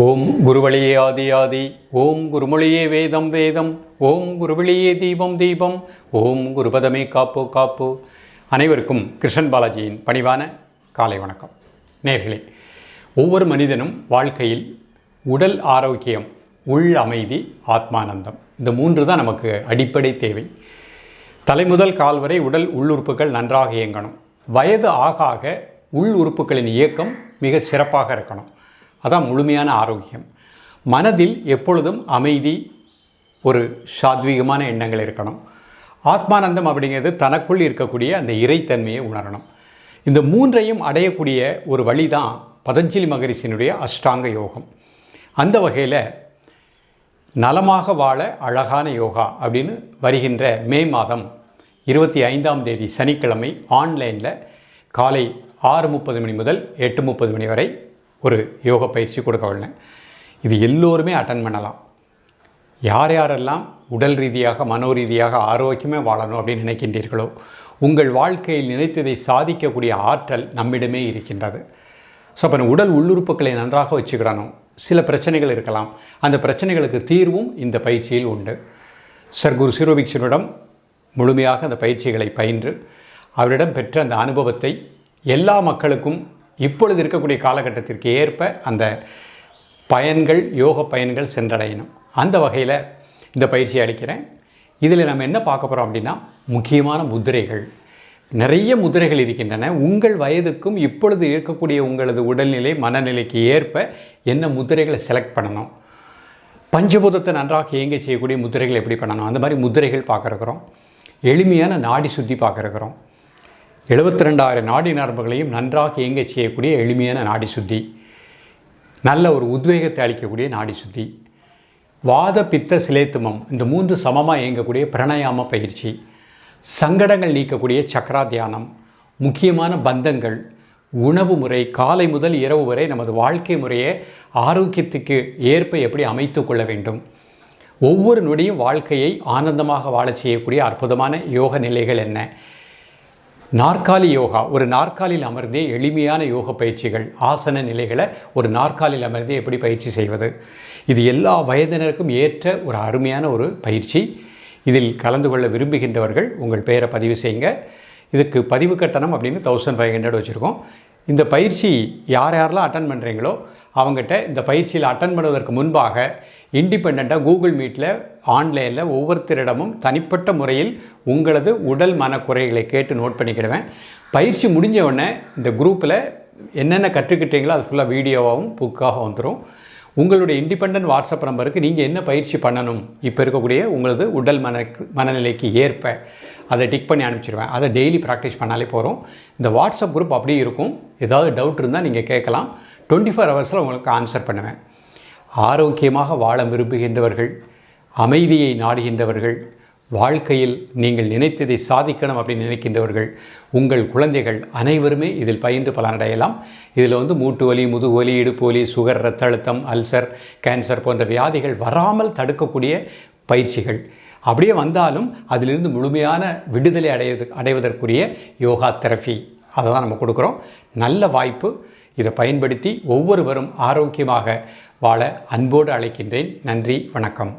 ஓம் குருவழியே ஆதி ஆதி ஓம் குருமொழியே வேதம் வேதம் ஓம் குருவழியே தீபம் தீபம் ஓம் குருபதமே காப்பு காப்பு. அனைவருக்கும் கிருஷ்ணன் பாலாஜியின் பணிவான காலை வணக்கம். நேர்களே ஒவ்வொரு மனிதனும் வாழ்க்கையில் உடல் ஆரோக்கியம் உள் அமைதி ஆத்மானந்தம் இந்த மூன்று தான் நமக்கு அடிப்படை தேவை. தலைமுதல் கால் வரை உடல் உள்ளுறுப்புகள் நன்றாக இயங்கணும். வயது ஆக ஆக உள் உறுப்புகளின் இயக்கம் மிக சிறப்பாக இருக்கணும். அதான் முழுமையான ஆரோக்கியம். மனதில் எப்பொழுதும் அமைதி ஒரு சாத்வீகமான எண்ணங்கள் இருக்கணும். ஆத்மானந்தம் அப்படிங்கிறது தனக்குள் இருக்கக்கூடிய அந்த இறைத்தன்மையை உணரணும். இந்த மூன்றையும் அடையக்கூடிய ஒரு வழி தான் பதஞ்சலி மகரிஷியினுடைய அஷ்டாங்க யோகம். அந்த வகையில் நலமாக வாழ அழகான யோகா அப்படின்னு வருகின்ற மே மாதம் இருபத்தி ஐந்தாம் தேதி சனிக்கிழமை ஆன்லைனில் காலை ஆறு முப்பது மணி முதல் எட்டு முப்பது மணி வரை ஒரு யோக பயிற்சி கொடுக்க உள்ளேன் இது எல்லோருமே அட்டன் பண்ணலாம். யார் யாரெல்லாம் உடல் ரீதியாக மனோ ரீதியாக ஆரோக்கியமே வாழணும் அப்படின்னு நினைக்கின்றீர்களோ உங்கள் வாழ்க்கையில் நினைத்ததை சாதிக்கக்கூடிய ஆற்றல் நம்மிடமே இருக்கின்றது. ஸோ அப்போ உடல் உள்ளுறுப்புகளை நன்றாக வச்சுக்கிடணும் சில பிரச்சனைகள் இருக்கலாம். அந்த பிரச்சனைகளுக்கு தீர்வும் இந்த பயிற்சியில் உண்டு. சர் குரு சிரோபிக்ஷனிடம் முழுமையாக அந்த பயிற்சிகளை பயின்று அவரிடம் பெற்ற அந்த அனுபவத்தை எல்லா மக்களுக்கும் இப்பொழுது இருக்கக்கூடிய காலகட்டத்திற்கு ஏற்ப அந்த பயன்கள் யோக பயன்கள் சென்றடையணும். அந்த வகையில் இந்த பயிற்சியை அளிக்கிறேன். இதில் நம்ம என்ன பார்க்க போகிறோம் அப்படின்னா முக்கியமான முதிரைகள். நிறைய முதிரைகள் இருக்கின்றன. உங்கள் வயதுக்கும் இப்பொழுது இருக்கக்கூடிய உங்களது உடல்நிலை மனநிலைக்கு ஏற்ப என்ன முதிரைகளை செலக்ட் பண்ணணும்? பஞ்சபூதத்தை நன்றாக இயங்க செய்யக்கூடிய முதிரைகள் எப்படி பண்ணணும்? அந்த மாதிரி முதிரைகள் பார்க்குறக்குறோம் எளிமையான நாடி சுற்றி பார்க்குறக்குறோம் எழுபத்தி ரெண்டாயிரம் நாடி நரம்புகளையும் நன்றாக இயங்க செய்யக்கூடிய எளிமையான நாடி சுத்தி. நல்ல ஒரு உத்வேகத்தை அளிக்கக்கூடிய நாடி சுத்தி. வாத பித்த சிலேத்துமம் இந்த மூன்று சமமாக இயங்கக்கூடிய பிரணயாம பயிற்சி. சங்கடங்கள் நீக்கக்கூடிய சக்கரா தியானம் முக்கியமான பந்தங்கள். உணவு முறை. காலை முதல் இரவு வரை நமது வாழ்க்கை முறையை ஆரோக்கியத்துக்கு ஏற்ப எப்படி அமைத்து கொள்ள வேண்டும்? ஒவ்வொரு நொடியும் வாழ்க்கையை ஆனந்தமாக வாழச் செய்யக்கூடிய அற்புதமான யோக நிலைகள் என்ன? நாற்காலி யோகா. ஒரு நாற்காலியில் அமர்ந்தே எளிமையான யோக பயிற்சிகள் ஆசன நிலைகளை ஒரு நாற்காலியில் அமர்ந்தே எப்படி பயிற்சி செய்வது? இது எல்லா வயதினருக்கும் ஏற்ற ஒரு அருமையான ஒரு பயிற்சி. இதில் கலந்து கொள்ள விரும்புகின்றவர்கள் உங்கள் பெயரை பதிவு செய்யுங்க. இதுக்கு பதிவு கட்டணம் அப்படின்னு தௌசண்ட் ஃபைவ் ஹண்ட்ரட் வச்சுருக்கோம். இந்த பயிற்சி யார் யாரெல்லாம் அட்டன் பண்ணுறீங்களோ அவங்ககிட்ட இந்த பயிற்சியில் அட்டன் பண்ணுவதற்கு முன்பாக இண்டிபெண்ட்டாக கூகுள் மீட்டில் ஆன்லைனில் ஒவ்வொருத்தரிடமும் தனிப்பட்ட முறையில் உங்களது உடல் மன குறைகளை கேட்டு நோட் பண்ணிக்கிடுவேன். பயிற்சி முடிஞ்ச உடனே இந்த குரூப்பில் என்னென்ன கற்றுக்கிட்டீங்களோ அது ஃபுல்லாக வீடியோவாகவும் புக்காக வந்துடும் உங்களுடைய இண்டிபெண்ட் வாட்ஸ்அப் நம்பருக்கு நீங்கள் என்ன பயிற்சி பண்ணணும்? இப்போ இருக்கக்கூடிய உங்களது உடல் மன மனநிலைக்கு ஏற்ப அதை டிக் பண்ணி அனுப்பிச்சிடுவேன் அதை டெய்லி ப்ராக்டிஸ் பண்ணாலே போகிறோம் இந்த வாட்ஸ்அப் குரூப் அப்படியே இருக்கும். ஏதாவது டவுட் இருந்தால் நீங்கள் கேட்கலாம். டுவெண்ட்டி ஃபோர் ஹவர்ஸில் உங்களுக்கு ஆன்சர் பண்ணுவேன். ஆரோக்கியமாக வாழ விரும்புகின்றவர்கள் அமைதியை நாடுகின்றவர்கள் வாழ்க்கையில் நீங்கள் நினைத்ததை சாதிக்கணும் அப்படின்னு நினைக்கின்றவர்கள் உங்கள் குழந்தைகள் அனைவருமே இதில் பயின்று பலனடையலாம். இதில் வந்து மூட்டு வலி முதுகு வலி இடுப்பு வலி சுகர் ரத்த அழுத்தம் அல்சர் கேன்சர் போன்ற வியாதிகள் வராமல் தடுக்கக்கூடிய பயிற்சிகள். அப்படியே வந்தாலும் அதிலிருந்து முழுமையான விடுதலை அடைவது அடைவதற்குரிய யோகா தெரபி அதை தான் நம்ம கொடுக்குறோம். நல்ல வாய்ப்பு. இதை பயன்படுத்தி ஒவ்வொருவரும் ஆரோக்கியமாக வாழ அன்போடு அழைக்கின்றேன். நன்றி வணக்கம்.